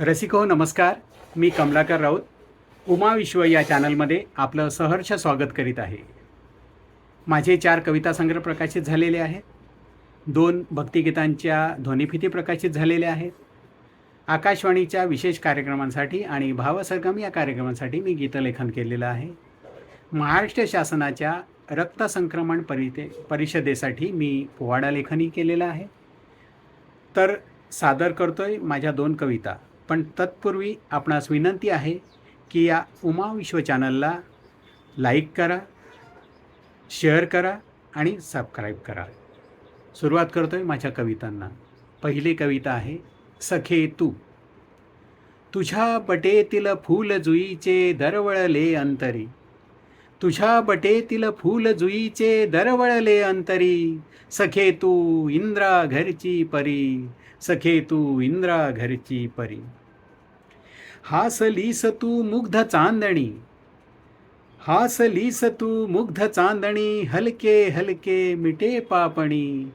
रसिको नमस्कार. मी कमलाकर राऊत. उमा विश्व या चॅनलमध्ये आपलं सहर्ष स्वागत करीत आहे. माझे चार कविता संग्रह प्रकाशित झालेले आहेत. दोन भक्तिगीतांच्या ध्वनिफिती प्रकाशित झालेल्या आहेत. आकाशवाणीच्या विशेष कार्यक्रमांसाठी आणि भावसरगम या कार्यक्रमांसाठी मी गीतलेखन केलेलं आहे. महाराष्ट्र शासनाच्या रक्तसंक्रमण परिते परिषदेसाठी मी पोवाडा लेखनही केलेलं आहे. तर सादर करतोय माझ्या दोन कविता. पण तत्पूर्वी आपणास विनंती आहे की या उमा विश्व चॅनलला लाईक करा शेअर करा आणि सबस्क्राईब करा. सुरुवात आहे माझ्या कवितांना. पहिली कविता आहे सखे तू तुझ्या बटेतील फूल जुईचे दरवळले अंतरी. तुझ्या बटेतील फूल जुईचे दरवळले अंतरी. सखे तू इंद्रा घरची परी. सखे तू इंद्रा घरची परी. हासलीस तू मुग्ध चांदणी. हासलीस तू मुग्ध चांदणी. हलके हलके मिटे पापणी.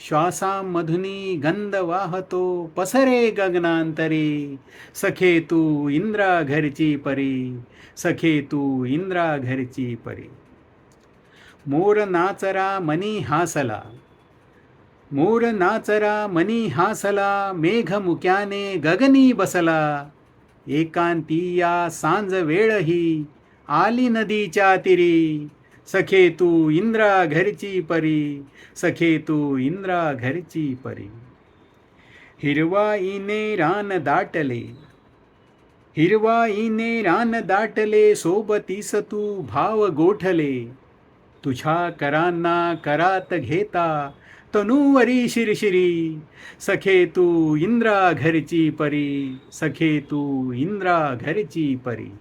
श्वासामधुनी गंध वाहतो पसरे गगनांतरी। सखे तू इंद्रा घरची परी। सखे तू इंद्रा घरची परी। मोर नाचरा मनी हासला। मोर नाचरा मनी हासला। मेघ मुक्याने गगनी बसला। एकांतीया सांज वेळही आली नदीच्या तिरी। सखे तू इंद्रा घरची परी सखे तू इंद्रा घरची परी. हिरवाईने रान दाटले हिरवाईने रान दाटले सोबतीस तू भाव गोठले. तुझ्या करांना करात घेता तनुवरी शिरशिरी. सखे तू इंद्रा घरची परी सखे तू इंद्रा घरची परी.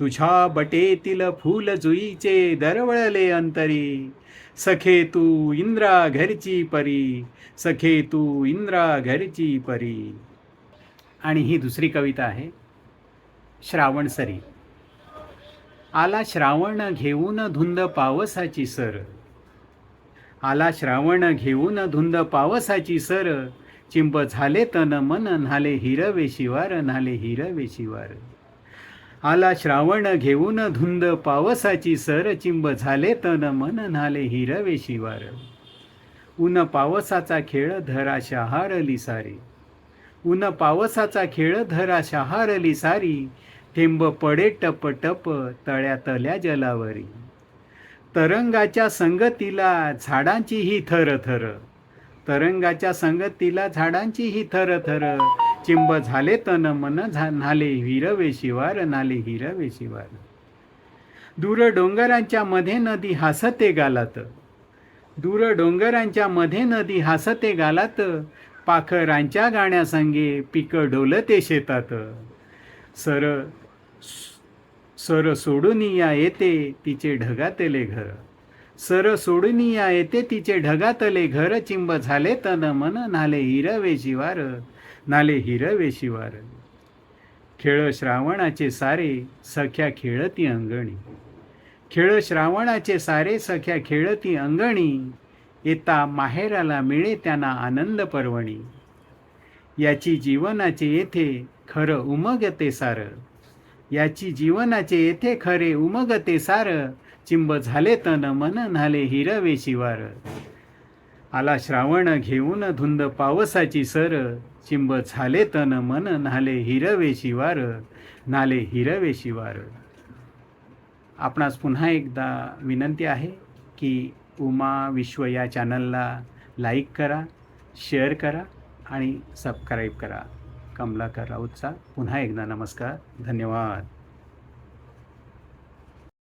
तुझ्या बटेतील फूल जुईचे दरवळले अंतरी. सखे तू इंद्रा घरची परी. सखे तू इंद्रा घरची परी. आणि ही दुसरी कविता आहे श्रावणसरी आला श्रावण घेऊन धुंद पावसाची सर. आला श्रावण घेऊन धुंद पावसाची सर. चिंब झाले तन मन न्हाले हिरवे शिवार न्हाले हिरवे शिवार. आला श्रावण घेऊन धुंद पावसाची सर चिंब झाले तन मन न्हाले हिरवे शिवार. ऊन पावसाचा खेळ धरा शहारली सारी ऊन पावसाचा खेळ धरा शहारली सारी थेंब पडे टप टप तळ्यातल्या जलावरी. तरंगाच्या संगतीला झाडांची ही थर थर तरंगाच्या संगतीला झाडांची ही थर थर चिंब झाले तन मन झा नाले हिरवे शिवार नाले हिरवे शिवार. दूर डोंगरांच्या मध्ये नदी हसते गालात. दूर डोंगरांच्या मध्ये नदी हसते गालात. पाखरांच्या गाण्यासंगे पिकं डोलते शेतात. सर सर सोडून या येते तिचे ढगातले घर. सर सोडून या येते तिचे ढगातले घर. चिंब झाले तन मन नाले हिरवे शिवार. नाले हिरवेशीवार खेळ श्रावणाचे सारे सख्या खेळती अंगणी. खेळ श्रावणाचे सारे सख्या खेळती अंगणी येता माहेराला मिळे त्यांना आनंद पर्वणी. याची जीवनाचे येथे खरं उमगते सार. याची जीवनाचे येथे खरे उमगते सार. चिंब झाले तन मन न्हाले हिरवे शिवार आला श्रावण घेऊन धुंद पावसाची सर. चिंब झाले तन मन नाले हिरवे शिवार. नाले हिरवे शिवार. आपणास पुन्हा एकदा विनंती आहे की उमा विश्व या चॅनलला लाईक करा शेअर करा आणि सबस्क्राईब करा. कमलाकर राऊतचा पुन्हा एकदा नमस्कार धन्यवाद.